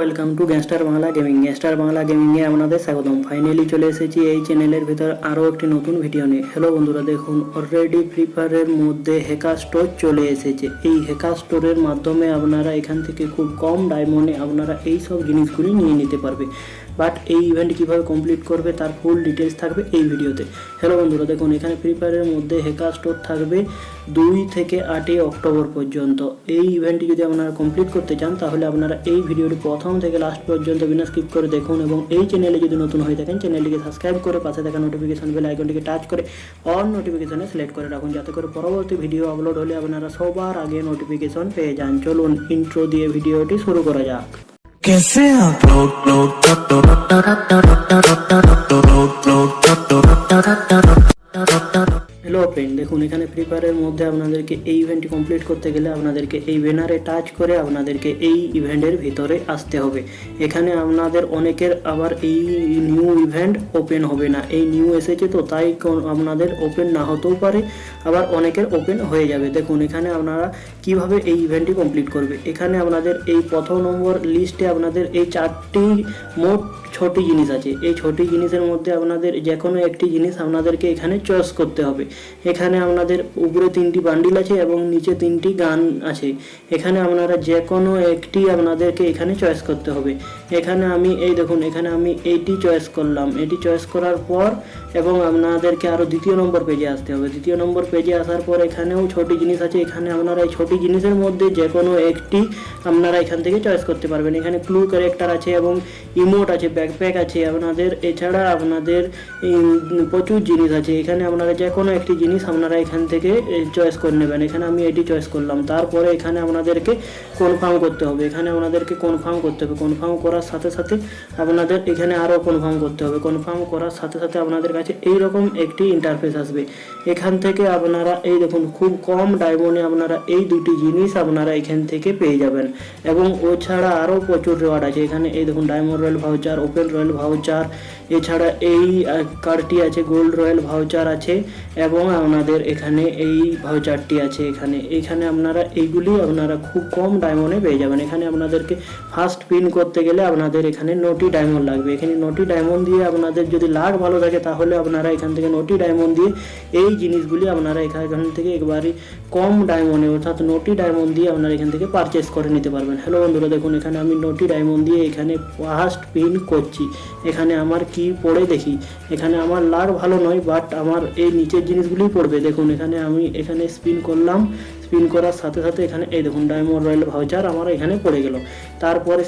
Welcome to gangster Bangla gaming gangster Bangla গেমিংয়ে আপনাদের স্বাগতম। Finally চলে এসেছি এই চ্যানেলের ভিতর আরও একটি নতুন ভিডিও নিয়ে। হ্যালো বন্ধুরা, দেখুন অলরেডি ফ্রি ফায়ারের মধ্যে হেকার স্টোর চলে এসেছে। এই হেকার স্টোরের মাধ্যমে আপনারা এখান থেকে খুব কম ডায়মন্ডে আপনারা এই সব জিনিসগুলি নিয়ে নিতে পারবে। বাট এই ইভেন্ট কীভাবে কমপ্লিট করবে, তার ফুল ডিটেলস থাকবে এই ভিডিওতে হ্যালো বন্ধুরা, দেখুন, এখানে ফ্রি ফায়ারের মধ্যে হেকার স্টোর থাকবে দুই থেকে আটই অক্টোবর পর্যন্ত। এই ইভেন্টটি যদি আপনারা কমপ্লিট করতে চান, তাহলে আপনারা এই ভিডিওটি প্রথম থেকে লাস্ট পর্যন্ত বিনা স্কিপ করে দেখুন এবং এই চ্যানেলে যদি নতুন হয়ে থাকেন চ্যানেলটিকে সাবস্ক্রাইব করে পাশে থাকা নোটিফিকেশন বেল আইকনটিকে টাচ করে অল নোটিফিকেশনে সিলেক্ট করে রাখুন, যাতে করে পরবর্তী ভিডিও আপলোড হলে আপনারা সবার আগে নোটিফিকেশন পেয়ে যান। চলুন ইন্ট্রো দিয়ে ভিডিওটি শুরু করা যাক। Que sea ফ্রেন্ড দেখুন, এখানে ফ্রি ফায়ারের মধ্যে আপনাদেরকে এই ইভেন্টটি কমপ্লিট করতে গেলে আপনাদেরকে এই ব্যানারে টাচ করে আপনাদেরকে এই ইভেন্টের ভিতরে আসতে হবে। এখানে আপনাদের অনেকের আবার এই নিউ ইভেন্ট ওপেন হবে না। এই নিউ এসেছে তো, তাই আপনাদের ওপেন না হতেও পারে, আবার অনেকের ওপেন হয়ে যাবে। দেখুন, এখানে আপনারা কীভাবে এই ইভেন্টটি কমপ্লিট করবে? এখানে আপনাদের এই প্রথম নম্বর লিস্টে আপনাদের এই চারটি মোট ছটি জিনিস আছে। এই ছটি জিনিসের মধ্যে আপনাদের যে কোনো একটি জিনিস আপনাদেরকে এখানে চয়েস করতে হবে। এখানে আপনাদের উপরে তিনটি বান্ডিল আছে এবং নিচে তিনটি গান আছে। এখানে আপনারা যে কোনো একটি আপনাদেরকে এখানে চয়েস করতে হবে। এখানে আমি, এই দেখুন, এখানে আমি এইটি চয়েস করলাম। এটি চয়েস করার পর এবং আপনাদেরকে আরও দ্বিতীয় নম্বর পেজে আসতে হবে। দ্বিতীয় নম্বর পেজে আসার পর এখানেও ছোটি জিনিস আছে। এখানে আপনারা এই ছোটি জিনিসের মধ্যে যে কোনো একটি আপনারা এখান থেকে চয়েস করতে পারবেন। এখানে ক্লু ক্যারেক্টার আছে এবং ইমোট আছে ব্যাকপ্যাক আছে, আপনাদের, এছাড়া আপনাদের প্রচুর জিনিস আছে। এখানে আপনারা যে কোনো একটি জিনিস আপনারা এখান থেকে চয়েস করে নেবেন। এখানে আমি এটি চয়েস করলাম। তারপরে এখানে আপনাদেরকে কনফার্ম করতে হবে। এখানে আপনাদেরকে কনফার্ম করতে হবে। কনফার্ম করার সাথে সাথে আপনাদের এখানে আরও কনফার্ম করতে হবে। কনফার্ম করার সাথে সাথে আপনাদের কাছে এইরকম একটি ইন্টারফেস আসবে। এখান থেকে আপনারা, এই দেখুন, খুব কম ডায়মন্ডে আপনারা এই দুটি জিনিস আপনারা এখান থেকে পেয়ে যাবেন। এবং ও ছাড়া আরও প্রচুর রেওয়ার্ড আছে। এখানে এই দেখুন diamond royal voucher open royal voucher এছাড়া এই কার্ডটি আছে গোল্ড রয়্যাল ভাউচার আছে, এবং আপনাদের এখানে এই ভাউচারটি আছে এখানে। এখানে আপনারা এইগুলি আপনারা খুব কম ডায়মন্ডে পেয়ে যাবেন। এখানে আপনাদেরকে ফার্স্ট পিন করতে গেলে আপনাদের এখানে নটি ডায়মন্ড লাগবে। এখানে নটি ডায়মন্ড দিয়ে আপনাদের যদি লাখ ভালো থাকে, তাহলে আপনারা এখান থেকে নটি ডায়মন্ড দিয়ে এই জিনিসগুলি আপনারা এখা- এখান থেকে একবারই কম ডায়মন্ডে অর্থাৎ নটি ডায়মন্ড দিয়ে আপনারা এখান থেকে পারচেস করে নিতে পারবেন। হ্যালো বন্ধুরা, দেখুন, এখানে আমি নটি ডায়মন্ড দিয়ে এখানে ফার্স্ট পিন করছি। এখানে আমার কি পড়ে দেখি? এখানে আমার লাখ ভালো নয় বাট আমার এই নিচের জিনিসগুলি পড়বে। দেখুন, এখানে আমি এখানে স্পিন করলাম। স্পিন করার সাথে সাথে এখানে, এই দেখুন ডায়মন্ড রয়্যাল ভাউচার আমার এখানে পড়ে গেল। তারপরে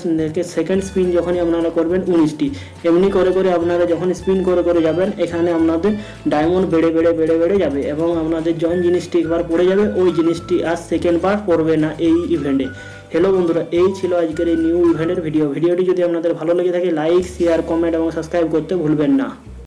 সেকেন্ড স্পিন যখনই আপনারা করবেন উনিশটি। এমনি করে করে আপনারা যখন স্পিন করে করে যাবেন, এখানে আপনাদের ডায়মন্ড বেড়ে বেড়ে বেড়ে বেড়ে যাবে এবং আপনাদের জন জিনিসটি একবার পড়ে যাবে, ওই জিনিসটি আর সেকেন্ড বার পড়বে না এই ইভেন্টে হ্যালো বন্ধুরা, এই ছিল আজকের এই নিউ ইভেন্টের ভিডিও ভিডিওটি যদি আপনাদের ভালো লেগে থাকে লাইক শেয়ার কমেন্ট এবং সাবস্ক্রাইব করতে ভুলবেন না।